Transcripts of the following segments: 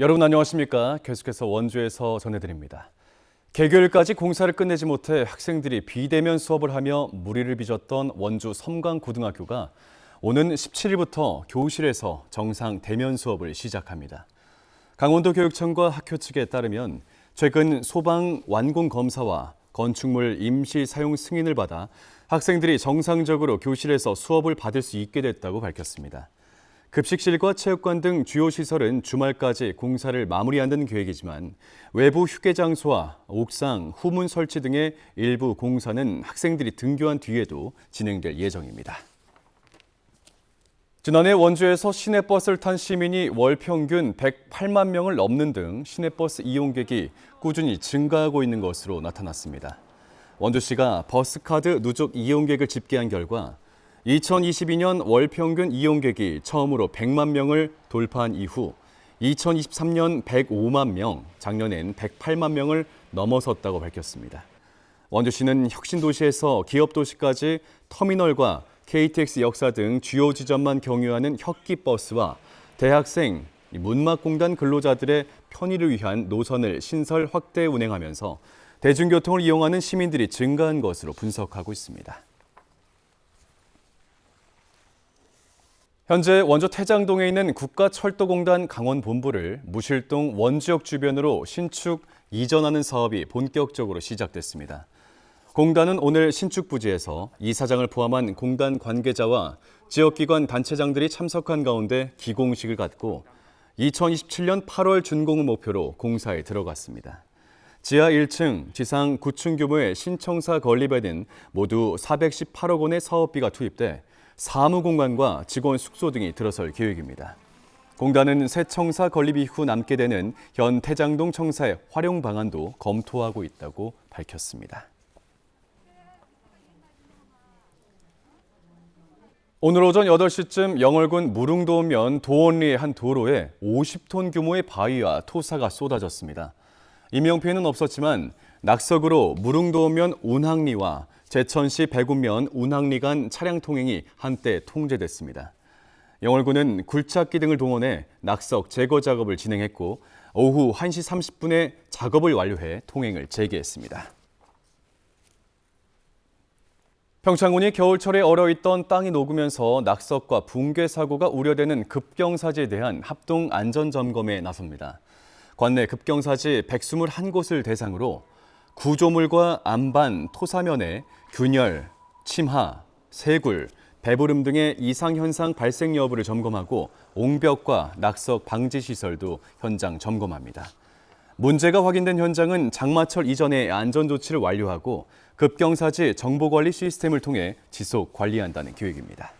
여러분 안녕하십니까? 계속해서 원주에서 전해드립니다. 개교일까지 공사를 끝내지 못해 학생들이 비대면 수업을 하며 무리를 빚었던 원주 섬강고등학교가 오는 17일부터 교실에서 정상 대면 수업을 시작합니다. 강원도 교육청과 학교 측에 따르면 최근 소방 완공 검사와 건축물 임시 사용 승인을 받아 학생들이 정상적으로 교실에서 수업을 받을 수 있게 됐다고 밝혔습니다. 급식실과 체육관 등 주요 시설은 주말까지 공사를 마무리하는 계획이지만 외부 휴게 장소와 옥상, 후문 설치 등의 일부 공사는 학생들이 등교한 뒤에도 진행될 예정입니다. 지난해 원주에서 시내버스를 탄 시민이 월 평균 108만 명을 넘는 등 시내버스 이용객이 꾸준히 증가하고 있는 것으로 나타났습니다. 원주시가 버스카드 누적 이용객을 집계한 결과 2022년 월 평균 이용객이 처음으로 100만 명을 돌파한 이후 2023년 105만 명, 작년엔 108만 명을 넘어섰다고 밝혔습니다. 원주시는 혁신도시에서 기업도시까지 터미널과 KTX 역사 등 주요 지점만 경유하는 혁기버스와 대학생, 문막공단 근로자들의 편의를 위한 노선을 신설 확대 운행하면서 대중교통을 이용하는 시민들이 증가한 것으로 분석하고 있습니다. 현재 원주 태장동에 있는 국가철도공단 강원본부를 무실동 원주역 주변으로 신축 이전하는 사업이 본격적으로 시작됐습니다. 공단은 오늘 신축 부지에서 이사장을 포함한 공단 관계자와 지역기관 단체장들이 참석한 가운데 기공식을 갖고 2027년 8월 준공을 목표로 공사에 들어갔습니다. 지하 1층, 지상 9층 규모의 신청사 건립에는 모두 418억 원의 사업비가 투입돼 사무공간과 직원 숙소 등이 들어설 계획입니다. 공단은 새 청사 건립 이후 남게 되는 현 태장동 청사의 활용 방안도 검토하고 있다고 밝혔습니다. 오늘 오전 8시쯤 영월군 무릉도면 도원리의 한 도로에 50톤 규모의 바위와 토사가 쏟아졌습니다. 인명피해는 없었지만 낙석으로 무릉도면 운항리와 제천시 배구면 운항리 간 차량 통행이 한때 통제됐습니다. 영월군은 굴착기 등을 동원해 낙석 제거 작업을 진행했고 오후 1시 30분에 작업을 완료해 통행을 재개했습니다. 평창군이 겨울철에 얼어있던 땅이 녹으면서 낙석과 붕괴 사고가 우려되는 급경사지에 대한 합동 안전 점검에 나섭니다. 관내 급경사지 121곳을 대상으로 구조물과 안반, 토사면에 균열, 침하, 세굴, 배부름 등의 이상 현상 발생 여부를 점검하고 옹벽과 낙석 방지 시설도 현장 점검합니다. 문제가 확인된 현장은 장마철 이전에 안전 조치를 완료하고 급경사지 정보관리 시스템을 통해 지속 관리한다는 계획입니다.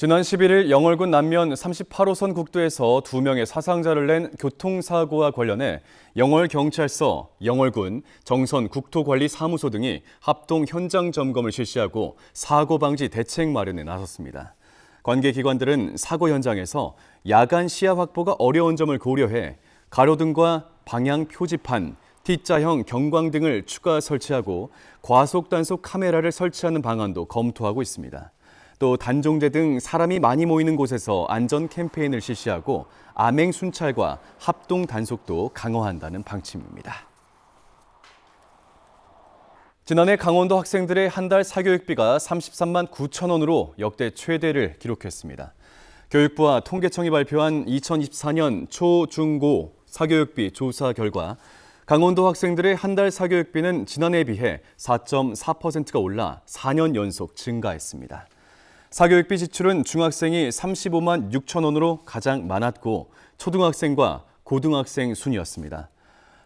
지난 11일 영월군 남면 38호선 국도에서 두 명의 사상자를 낸 교통사고와 관련해 영월경찰서, 영월군, 정선 국토관리사무소 등이 합동 현장 점검을 실시하고 사고 방지 대책 마련에 나섰습니다. 관계 기관들은 사고 현장에서 야간 시야 확보가 어려운 점을 고려해 가로등과 방향 표지판, T자형 경광 등을 추가 설치하고 과속 단속 카메라를 설치하는 방안도 검토하고 있습니다. 또 단종제 등 사람이 많이 모이는 곳에서 안전 캠페인을 실시하고 암행 순찰과 합동 단속도 강화한다는 방침입니다. 지난해 강원도 학생들의 한 달 사교육비가 33만 9천 원으로 역대 최대를 기록했습니다. 교육부와 통계청이 발표한 2024년 초, 중, 고 사교육비 조사 결과 강원도 학생들의 한 달 사교육비는 지난해에 비해 4.4%가 올라 4년 연속 증가했습니다. 사교육비 지출은 중학생이 35만 6천 원으로 가장 많았고 초등학생과 고등학생 순이었습니다.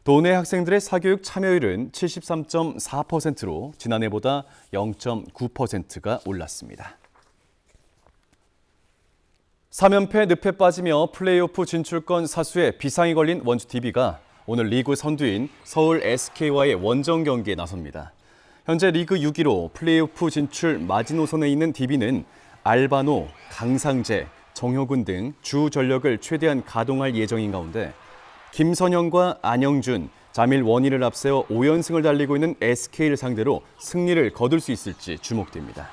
도내 학생들의 사교육 참여율은 73.4%로 지난해보다 0.9%가 올랐습니다. 3연패 늪에 빠지며 플레이오프 진출권 사수에 비상이 걸린 원주 DB가 오늘 리그 선두인 서울 SK와의 원정 경기에 나섭니다. 현재 리그 6위로 플레이오프 진출 마지노선에 있는 DB는 알바노, 강상재, 정효근 등주 전력을 최대한 가동할 예정인 가운데 김선영과 안영준, 자밀 원희를 앞세워 5연승을 달리고 있는 SK를 상대로 승리를 거둘 수 있을지 주목됩니다.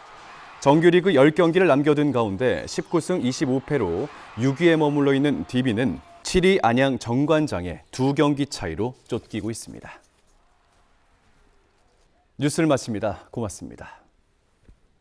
정규리그 10경기를 남겨둔 가운데 19승 25패로 6위에 머물러 있는 DB는 7위 안양 정관장에 2경기 차이로 쫓기고 있습니다. 뉴스를 마칩니다. 고맙습니다.